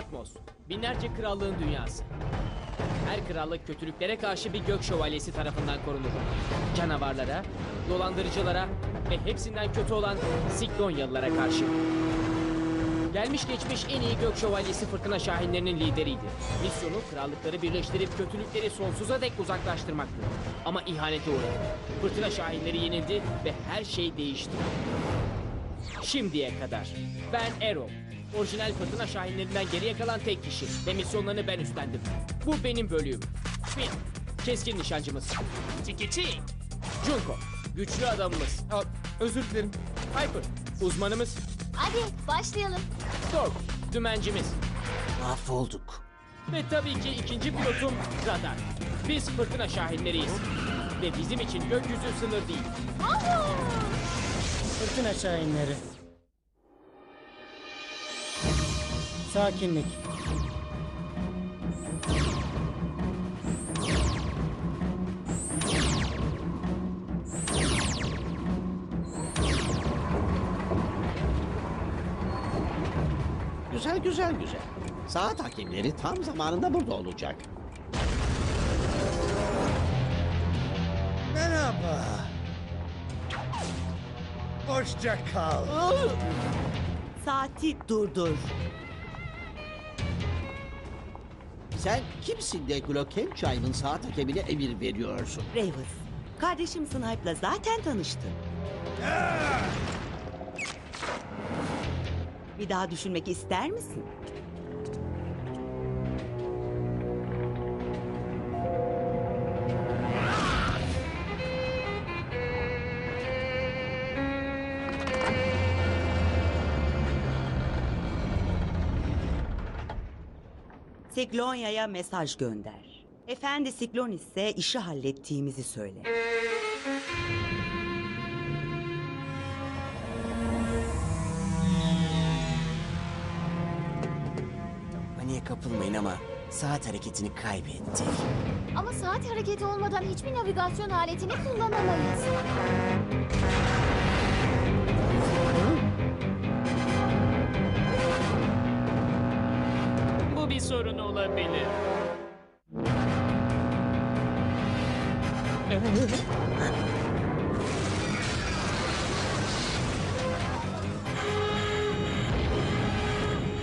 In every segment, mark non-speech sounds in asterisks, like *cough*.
Atmos, binlerce krallığın dünyası. Her krallık kötülüklere karşı bir gök şövalyesi tarafından korunur. Canavarlara, dolandırıcılara ve hepsinden kötü olan Siklonyalılara karşı. Gelmiş geçmiş en iyi gök şövalyesi fırtına şahinlerinin lideriydi. Misyonu krallıkları birleştirip kötülükleri sonsuza dek uzaklaştırmaktı. Ama ihanete uğradı. Fırtına şahinleri yenildi ve her şey değişti. Şimdiye kadar. Ben Arrow. Orijinal fırtına şahinlerinden geriye kalan tek kişi ve misyonlarını ben üstlendim. Bu benim bölüğüm. Finn, keskin nişancımız. Tikichi, Junko, güçlü adamımız. Aa, özür dilerim. Piper, uzmanımız. Hadi başlayalım. Storm, dümencimiz. Mahvolduk. Ve tabii ki ikinci pilotum Radar. Biz fırtına şahinleriyiz. Ve bizim için gökyüzü sınır değil. Fırtına şahinleri. Sakinlik. Güzel güzel güzel. Saat hakimleri tam zamanında burada olacak. Merhaba. Hoşça kal. Saati durdur. Sen kimsin de Glocken Chime'ın saat hakemine emir veriyorsun? Ravens. Kardeşim Snipe'la zaten tanıştın. Bir daha düşünmek ister misin? Siklonya'ya mesaj gönder. Efendi Siklon ise işi hallettiğimizi söyle. Paniğe kapılmayın ama saat hareketini kaybettik. Ama saat hareketi olmadan hiçbir navigasyon aletini kullanamayız. Sorun olabilir.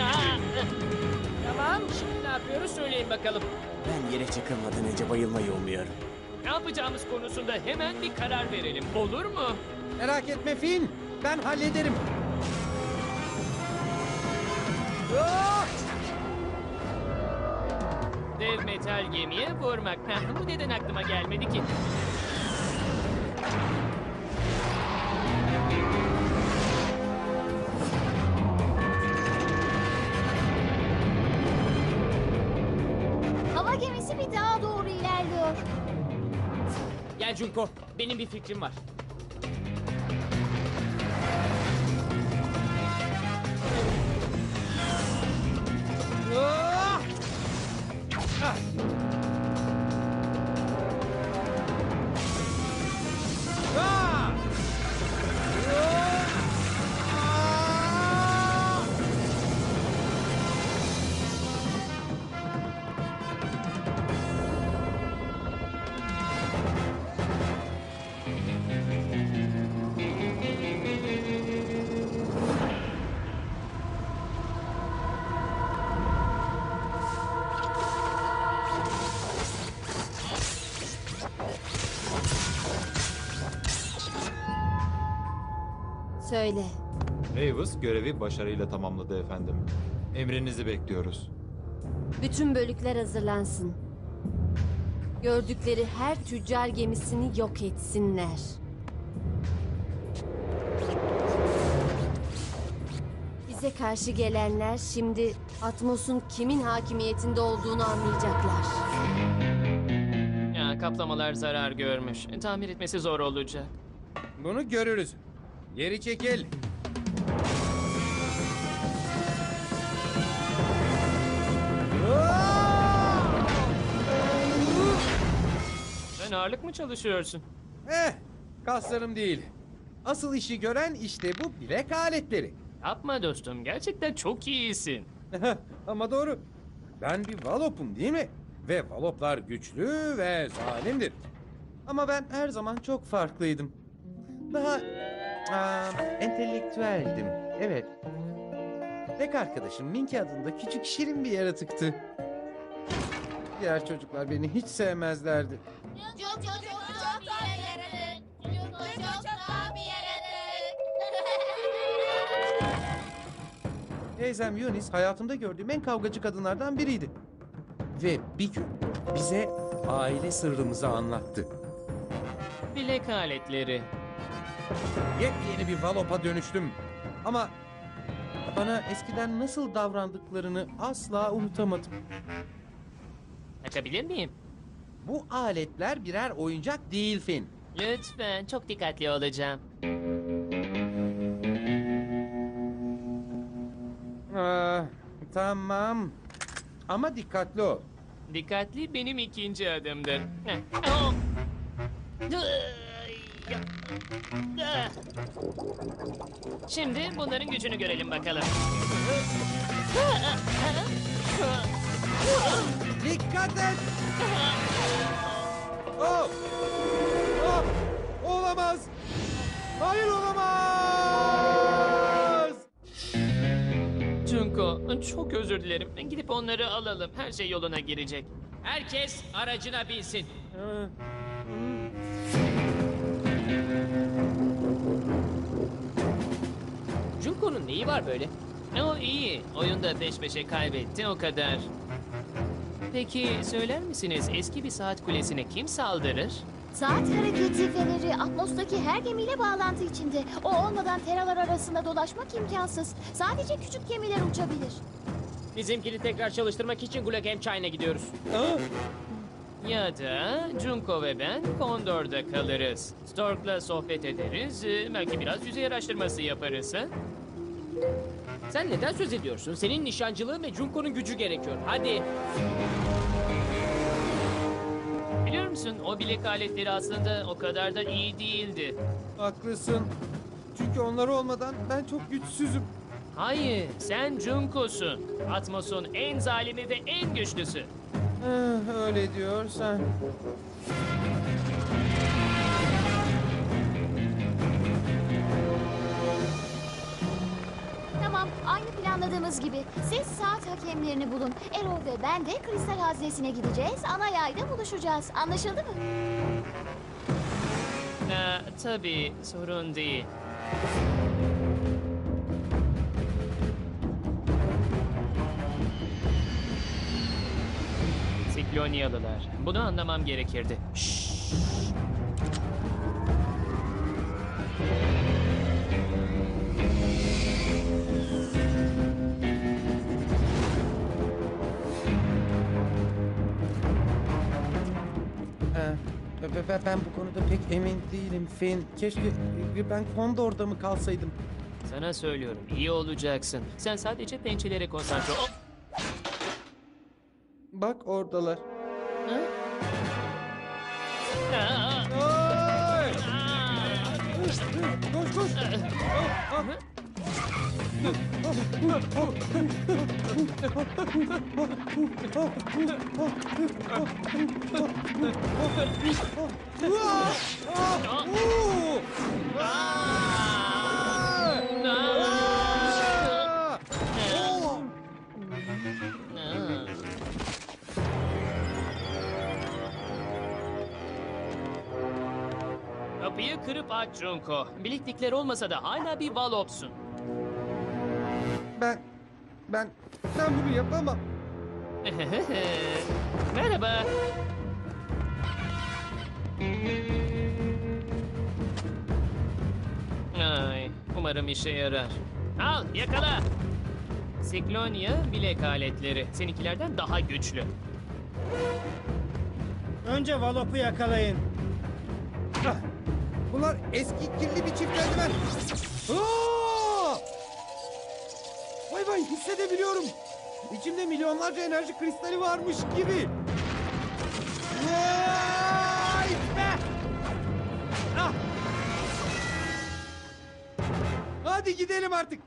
Aa! *laughs* Tamam, şimdi ne yapıyoruz söyleyin bakalım. Ben yere çakılmadan önce bayılmayı umuyorum. Ne yapacağımız konusunda hemen bir karar verelim. Olur mu? Merak etme Finn. Ben hallederim. Ah! Metal gemiye vurmak. Bu neden aklıma gelmedi ki? Hava gemisi bir dağa doğru ilerliyor. Gel Junko, benim bir fikrim var. Ah! Ah! Ah! Söyle. Ravens görevi başarıyla tamamladı efendim. Emrinizi bekliyoruz. Bütün bölükler hazırlansın. Gördükleri her tüccar gemisini yok etsinler. Bize karşı gelenler şimdi Atmos'un kimin hakimiyetinde olduğunu anlayacaklar. Ya kaplamalar zarar görmüş. Tamir etmesi zor olacak. Bunu görürüz. Geri çekil. Sen ağırlık mı çalışıyorsun? Eh, kaslarım değil. Asıl işi gören işte bu bilek aletleri. Yapma dostum, gerçekten çok iyisin. *laughs* Ama doğru. Ben bir Valop'um değil mi? Ve Valoplar güçlü ve zalimdir. Ama ben her zaman çok farklıydım. Daha aa, entelektüeldim. Evet. Tek arkadaşım Minky adında küçük şirin bir yaratıktı. Diğer çocuklar beni hiç sevmezlerdi. Çok çok çok çok bir yaratık. Çok çok çok bir yaratık. Teyzem Yunis hayatımda gördüğüm en kavgacı kadınlardan biriydi. Ve bir gün bize aile sırrımızı anlattı. Bilek aletleri. Yepyeni bir Valop'a dönüştüm. Ama bana eskiden nasıl davrandıklarını asla unutamadım. Açabilir miyim? Bu aletler birer oyuncak değil Finn. Lütfen çok dikkatli olacağım. Ah, tamam. Ama dikkatli ol. Dikkatli benim ikinci adımdır. Heh. Oh. Şimdi bunların gücünü görelim bakalım. Dikkat et! Oh! Oh! Olamaz! Hayır olamaz! Junko, çok özür dilerim. Gidip onları alalım. Her şey yoluna girecek. Herkes aracına binsin. Neyi var böyle? O iyi. Oyunda peş peşe kaybetti o kadar. Peki söyler misiniz eski bir saat kulesine kim saldırır? Saat hareketi feneri atmostaki her gemiyle bağlantı içinde. O olmadan teralar arasında dolaşmak imkansız. Sadece küçük gemiler uçabilir. Bizimkini tekrar çalıştırmak için Gulag Emchine'e gidiyoruz. Ya da Junko ve ben Condor'da kalırız. Stork'la sohbet ederiz. ee, Belki biraz yüzey araştırması yaparız ha? Sen neden söz ediyorsun? Senin nişancılığın ve Junko'nun gücü gerekiyor. Hadi. Biliyor musun o bilek aletleri aslında o kadar da iyi değildi. Haklısın. Çünkü onlar olmadan ben çok güçsüzüm. Hayır, sen Junko'sun. Atmos'un en zalimi ve en güçlüsü. Ah, öyle diyorsan. Planladığımız gibi. Siz saat hakemlerini bulun. Erol ve ben de kristal haznesine gideceğiz. Ana yayda buluşacağız. Anlaşıldı mı? Ee, tabii, sorun değil. Siklonyalılar. Bunu anlamam gerekirdi. Ee, be- be- ben bu konuda pek emin değilim Finn. Keşke e, ben Kondor'da mı kalsaydım? Sana söylüyorum, iyi olacaksın. Sen sadece pençelere konsantre ol. Bak oradalar. Ha? Aa! Ay! Aa! Koş koş. Ah, ah. Kapıyı kırıp aç Junko. Bileklikler olmasa da hala bir Valopsun. Ben ben ben bunu yapamam. *laughs* Merhaba. Umarım işe yarar. Al, yakala. Siklonya bilek aletleri. Seninkilerden daha güçlü. Önce Valop'u yakalayın. Ah! Bunlar eski kirli bir çift eldiven. Aa! Vay vay hissedebiliyorum. İçimde milyonlarca enerji kristali varmış gibi. Vay Hadi gidelim artık.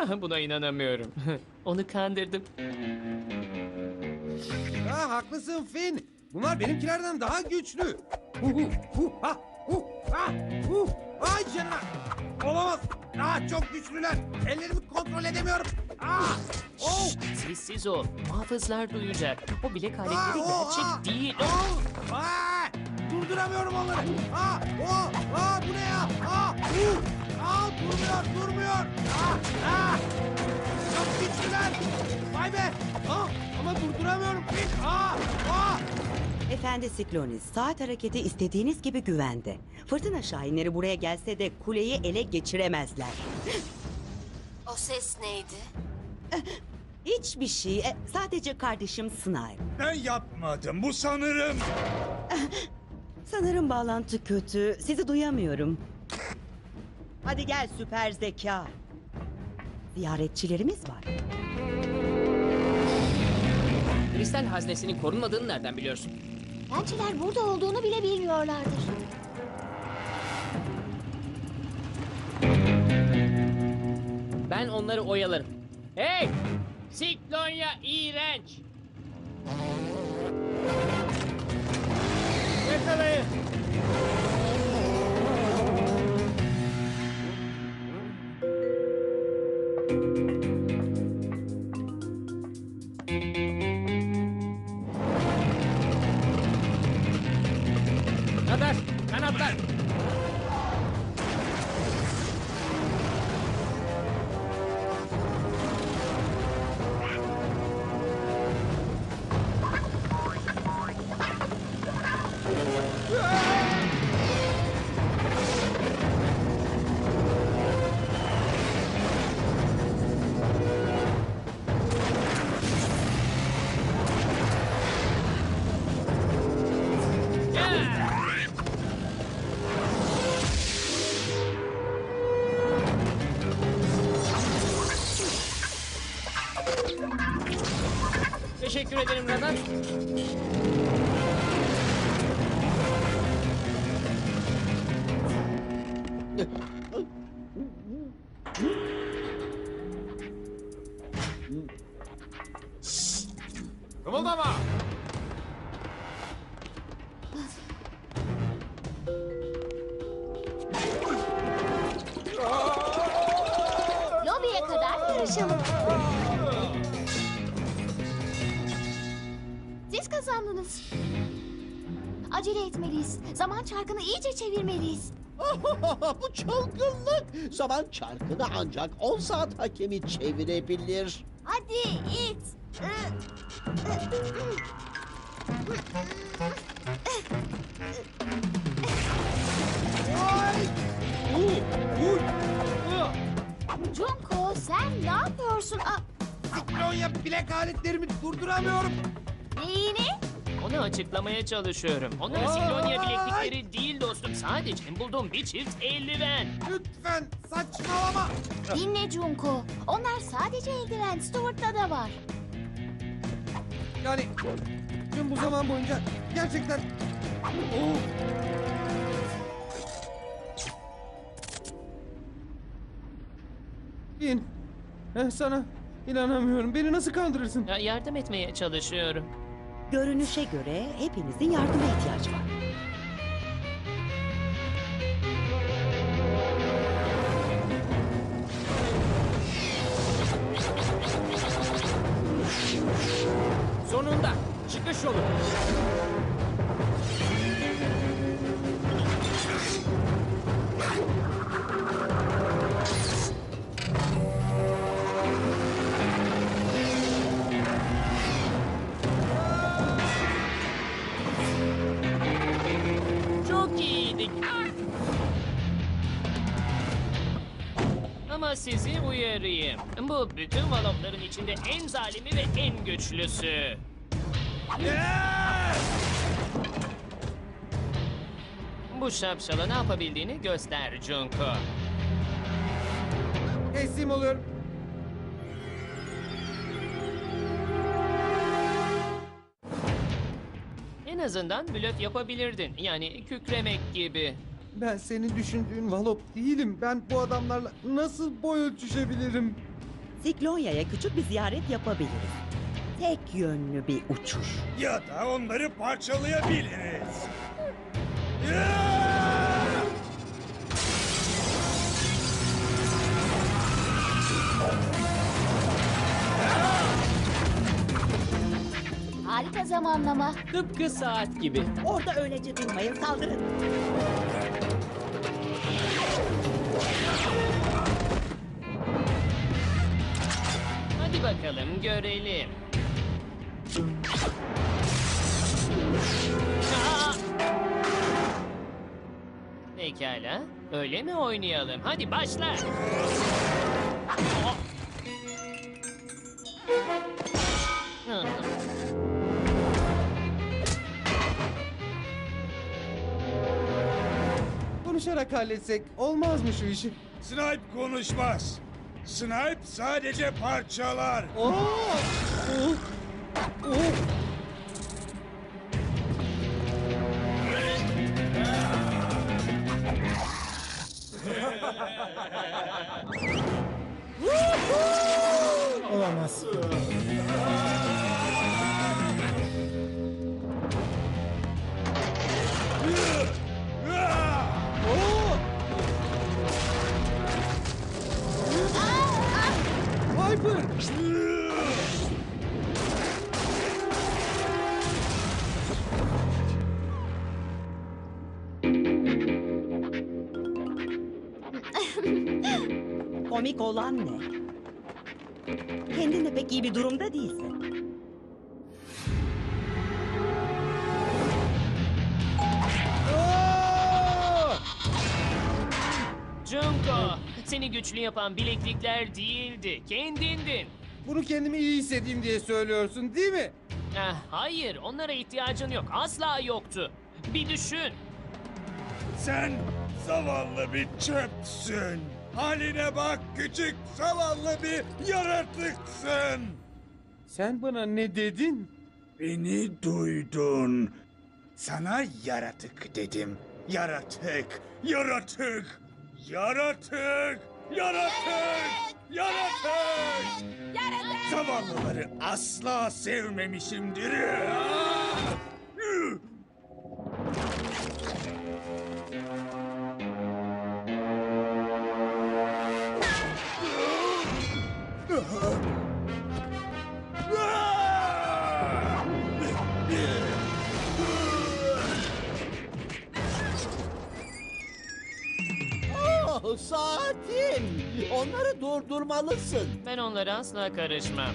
Ah, Buna inanamıyorum. *laughs* Onu kandırdım. Ha, haklısın Finn. Bunlar benimkilerden daha güçlü. Hu hu hu ha hu ha hu. Ay canına. Olamaz. Aa, çok güçlüler. Ellerimi kontrol edemiyorum. Aa, oh, Sessiz ol. Muhafızlar duyacak. O bilek aa, aletleri oh, gerçek aa, değil. oh, aa, durduramıyorum onları. Aa, oh, aa, bu ne ya? Aa, hu, aa, durmuyor, durmuyor. Aa, aa, çok güçlüler. Vay be. Aa, ama durduramıyorum. Aa, aa. Efendi Siklonis, saat hareketi istediğiniz gibi güvende. Fırtına şahinleri buraya gelse de kuleyi ele geçiremezler. O ses neydi? Hiçbir şey, e, sadece kardeşim Snipe. Ben yapmadım. Bu sanırım. *laughs* Sanırım bağlantı kötü, sizi duyamıyorum. Hadi gel süper zeka. Ziyaretçilerimiz var. Kristal haznesinin korunmadığını nereden biliyorsun? Pençeler burada olduğunu bile bilmiyorlardır. Ben onları oyalarım. Hey! Siklonya iğrenç! Teşekkür ederim Radar. Kımıldama! Lobiye kadar yarışalım. Kazandınız. Acele etmeliyiz. Zaman çarkını iyice çevirmeliyiz. *laughs* Bu çılgınlık. Zaman çarkını ancak 10 saat hakemi çevirebilir. Hadi it. Junko sen ne yapıyorsun? Aa, Siklonya bilek aletlerimi durduramıyorum. Neyini? Onu açıklamaya çalışıyorum. Onlar Siklonya bileklikleri değil dostum. Sadece bulduğum bir çift eldiven. Lütfen saçmalama. Dinle Junko. Onlar sadece eldiven. Stuart'ta da var. Yani tüm bu zaman boyunca gerçekten... Oh. Bin. Eh, sana inanamıyorum. Beni nasıl kandırırsın? Ya yardım etmeye çalışıyorum. Görünüşe göre hepinizin yardıma ihtiyacı var. Sonunda çıkış yolu. Ama sizi uyarayım. Bu bütün valopların içinde en zalimi ve en güçlüsü. Bu şapşala ne yapabildiğini göster Junko. Teslim oluyorum. En azından blöf yapabilirdin. Yani kükremek gibi. Ben senin düşündüğün Valop değilim. Ben bu adamlarla nasıl boy ölçüşebilirim? Siklonya'ya küçük bir ziyaret yapabiliriz. Tek yönlü bir uçuş. Ya da onları parçalayabiliriz. Ya! Harika zamanlama. Tıpkı saat gibi. Orada öylece durmayın saldırın. Hadi bakalım görelim. Aa! Pekala. Öyle mi oynayalım? Hadi başla. Konuşarak halletsek olmaz mı şu işi? Snipe konuşmaz. Snipe sadece parçalar. Oo! Oh! Oh! Olamaz. Komik olan ne? Kendin pek iyi bir durumda değilsin. Seni güçlü yapan bileklikler değildi, kendindin. Bunu kendimi iyi hissedeyim diye söylüyorsun değil mi? Ah, hayır, onlara ihtiyacın yok. Asla yoktu. Bir düşün. Sen zavallı bir çöpsün. Haline bak küçük zavallı bir yaratıksın. Sen bana ne dedin? Beni duydun. Sana yaratık dedim. Yaratık, yaratık, yaratık, yaratık, yaratık. Zavallıları asla sevmemişimdir. Saatim. Onları durdurmalısın. Ben onlara asla karışmam.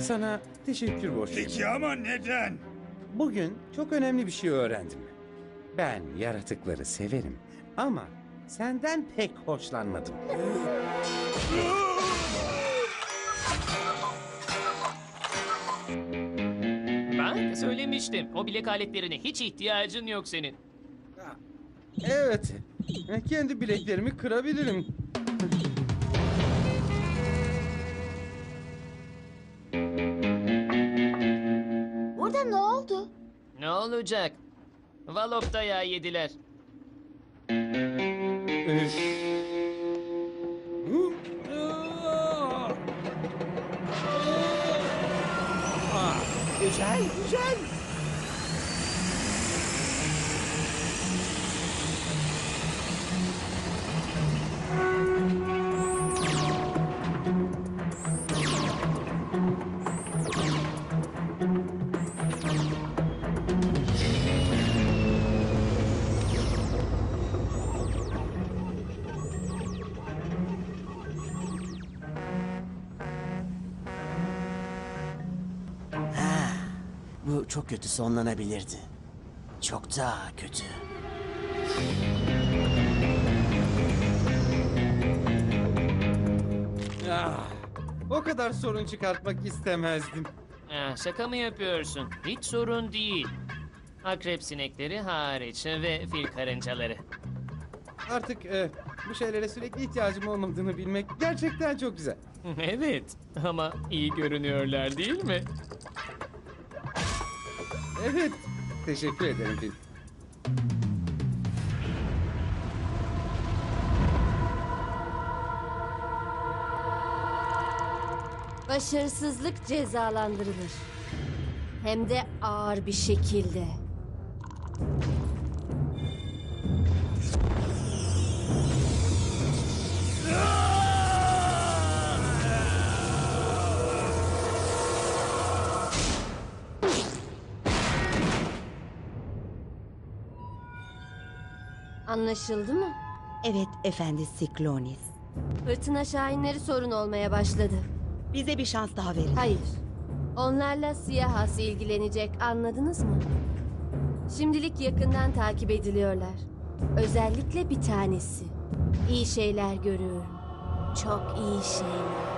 Sana teşekkür borçluyum. Peki ama neden? Bugün çok önemli bir şey öğrendim. Ben yaratıkları severim ama senden pek hoşlanmadım. Ben söylemiştim. O bilek aletlerine hiç ihtiyacın yok senin. Evet, kendi bileklerimi kırabilirim. Burada ne oldu? Ne olacak? Valop dayağı yediler. Üf. Bu çok kötü sonlanabilirdi. Çok daha kötü. Ah, o kadar sorun çıkartmak istemezdim. Ah, şaka mı yapıyorsun? Hiç sorun değil. Akrep sinekleri hariç ve fil karıncaları. Artık e, bu şeylere sürekli ihtiyacım olmadığını bilmek gerçekten çok güzel. *laughs* evet ama iyi görünüyorlar değil mi? Evet. Teşekkür ederim Fil. Başarısızlık cezalandırılır. Hem de ağır bir şekilde. Anlaşıldı mı? Evet efendi Siklonis. Fırtına şahinleri sorun olmaya başladı. Bize bir şans daha verin. Hayır. Onlarla siyah has ilgilenecek anladınız mı? Şimdilik yakından takip ediliyorlar. Özellikle bir tanesi. İyi şeyler görüyorum. Çok iyi şeyler.